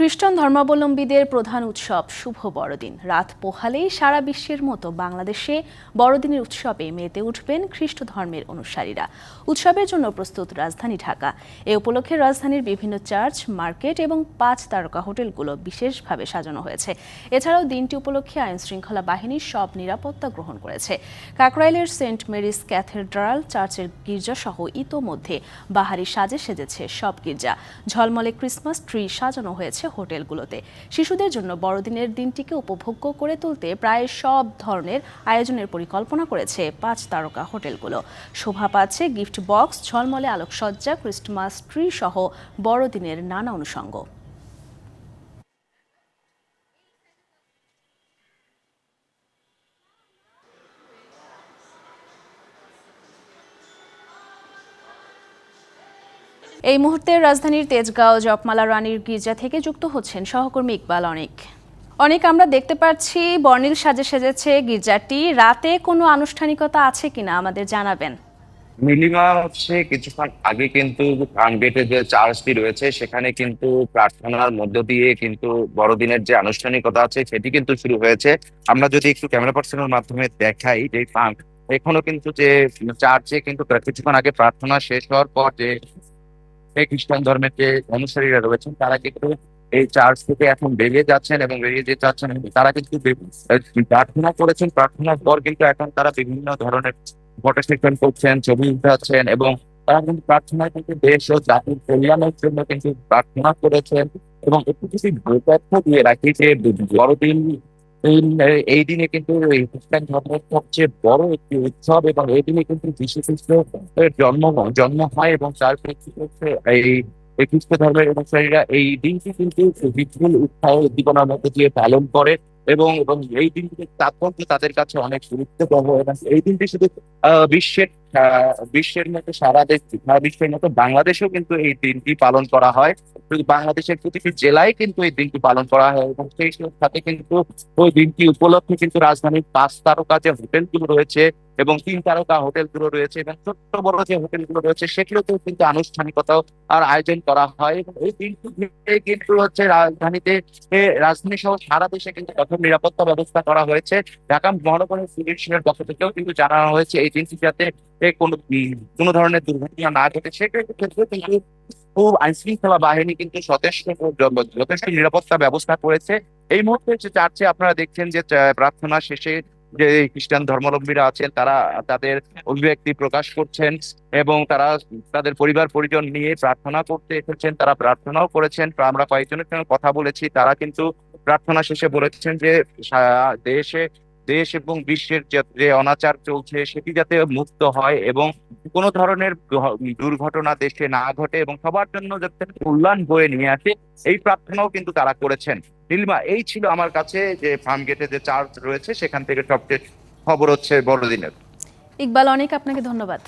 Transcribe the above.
খ্রিস্টান ধর্মাবলম্বীদের প্রধান উৎসব শুভ বড়দিন। রাত পোহালেই সারা বিশ্বের মতো বাংলাদেশে বড়দিনের উৎসবে মেতে উঠবেন খ্রিস্ট ধর্মের অনুসারীরা। উৎসবের জন্য প্রস্তুত রাজধানী ঢাকা। এ উপলক্ষে রাজধানীর বিভিন্ন চার্চ, মার্কেট এবং পাঁচ তারকা হোটেলগুলো বিশেষভাবে সাজানো হয়েছে। এছাড়াও দিনটি উপলক্ষে আইন শৃঙ্খলা বাহিনী সব নিরাপত্তা গ্রহণ করেছে। কাকরাইলের সেন্ট মেরিস ক্যাথেড্রাল চার্চের গির্জা সহ ইতোমধ্যে বাহারি সাজে সেজেছে সব গির্জা। ঝলমলে ক্রিসমাস ট্রি সাজানো হয়েছে হোটেলগুলোতে। শিশুদের জন্য বড়দিনের দিনটিকে উপভোগ্য করে তুলতে প্রায় সব ধরনের আয়োজনের পরিকল্পনা করেছে পাঁচ তারকা হোটেলগুলো। শোভা পাচ্ছে গিফট বক্স, ঝলমলে আলোকসজ্জা ক্রিস্টমাস ট্রি সহ বড়দিনের নানা অনুষঙ্গ। এই মুহূর্তে রাজধানীর তেজগাঁও, জপমালা, রানীর গির্জা থেকে যুক্ত হচ্ছেন সহকর্মী ইকবাল অনেক। অনেক, আমরা দেখতে পাচ্ছি বর্ণিল সাজে সেজেছে গির্জাটি। রাতে কোনো আনুষ্ঠানিকতা আছে কিনা আমাদের জানাবেন। মিলিমা হচ্ছে কিছুক্ষণ আগে কিন্তু গেটে যে চার্চটি রয়েছে, সেখানে কিন্তু প্রার্থনার মধ্য দিয়ে কিন্তু বড়দিনের যে আনুষ্ঠানিকতা আছে, সেটি কিন্তু শুরু হয়েছে। আমরা যদি একটু ক্যামেরা পার্সনের মাধ্যমে দেখাই যে পান এখনও কিন্তু যে চার্চে কিন্তু কিছুক্ষণ আগে প্রার্থনা শেষ হওয়ার পর যে খ্রিস্টান ধর্মের যে অনুসারীরা রয়েছেন, তারা কিন্তু এই চার্চ থেকে এখন বেরিয়ে যাচ্ছেন এবং বেরিয়ে যেতে যাচ্ছেন তারা কিন্তু প্রার্থনা করেছেন। প্রার্থনার পর কিন্তু এখন তারা বিভিন্ন ধরনের ফটো সেকশন করছেন, ছবি উঠাচ্ছেন এবং তারা কিন্তু প্রার্থনা কিন্তু দেশ ও জাতির কল্যাণের জন্য কিন্তু প্রার্থনা করেছেন এবং একটু কিছু তথ্য দিয়ে রাখি যে বড়দিন এই- দিনে কিন্তু খ্রিস্টান ধর্মের সবচেয়ে বড় একটি উৎসব এবং এই দিনে কিন্তু যীশু খ্রিস্ট জন্ম জন্ম হয় এবং তার প্রেক্ষিতে এই খ্রিস্ট ধর্মের অনুসারীরা এই দিনটি কিন্তু বিপুল উৎসাহ উদ্দীপনার মধ্যে দিয়ে পালন করে এবং এবং এই দিনটির তাৎপর্য তাদের কাছে অনেক গুরুত্বপূর্ণ এবং এই দিনটি শুধু বিশ্বের বিশ্বের মতো সারা দেশ সারা বিশ্বের মতো বাংলাদেশেও কিন্তু এই দিনটি পালন করা হয়। বাংলাদেশের প্রতিটি জেলায় কিন্তু এই দিনটি পালন করা হয় এবং সেই সাথে কিন্তু ওই দিনটি উপলক্ষে কিন্তু রাজধানীর পাঁচ তারকা যে হোটেলগুলো রয়েছে এবং তিন তারকা হোটেলগুলো রয়েছে এবং ছোট্ট বড় যে হোটেলগুলো রয়েছে, সেগুলোতেও কিন্তু আনুষ্ঠানিকতাও আর আয়োজন করা হয়। এবং এই দিনটি কিন্তু হচ্ছে রাজধানীতে রাজধানী সহ সারা দেশে কিন্তু কঠোর নিরাপত্তা ব্যবস্থা করা হয়েছে। ঢাকা মহানগরের পুলিশের পক্ষ থেকেও কিন্তু জানানো হয়েছে এই দিনটি যাতে কোনো কোনো ধরনের দুর্ঘটনা না ঘটে। সেক্ষেত্রে কিন্তু খুব আইন শৃঙ্খলা বাহিনী কিন্তু যথেষ্ট নিরাপত্তা ব্যবস্থা করেছে। এই মুহূর্তে চার্চে আপনারা দেখছেন যে প্রার্থনা শেষে যে খ্রিস্টান ধর্মাবলম্বীরা আছেন, তারা তাদের অভিব্যক্তি প্রকাশ করছেন এবং তারা তাদের পরিবার পরিজন নিয়ে প্রার্থনা করতে এসেছেন, তারা প্রার্থনাও করেছেন। আমরা কয়েকজনের সঙ্গে কথা বলেছি, তারা কিন্তু প্রার্থনা শেষে বলেছেন যে দেশে দেশ এবং বিশ্বের যে- অনাচার চলছে সেটি যাতে মুক্ত হয় এবং কোনো ধরনের দুর্ঘটনা দেশে না ঘটে এবং সবার জন্য যাতে কল্যাণ বয়ে নিয়ে আসে, এই প্রার্থনাও কিন্তু তারা করেছেন। নীলিমা, এই ছিল আমার কাছে যে ফার্ম গেটে যে চার্চ রয়েছে, সেখান থেকে সবচেয়ে খবর হচ্ছে বড়দিনের। ইকবাল, অনেক আপনাকে ধন্যবাদ।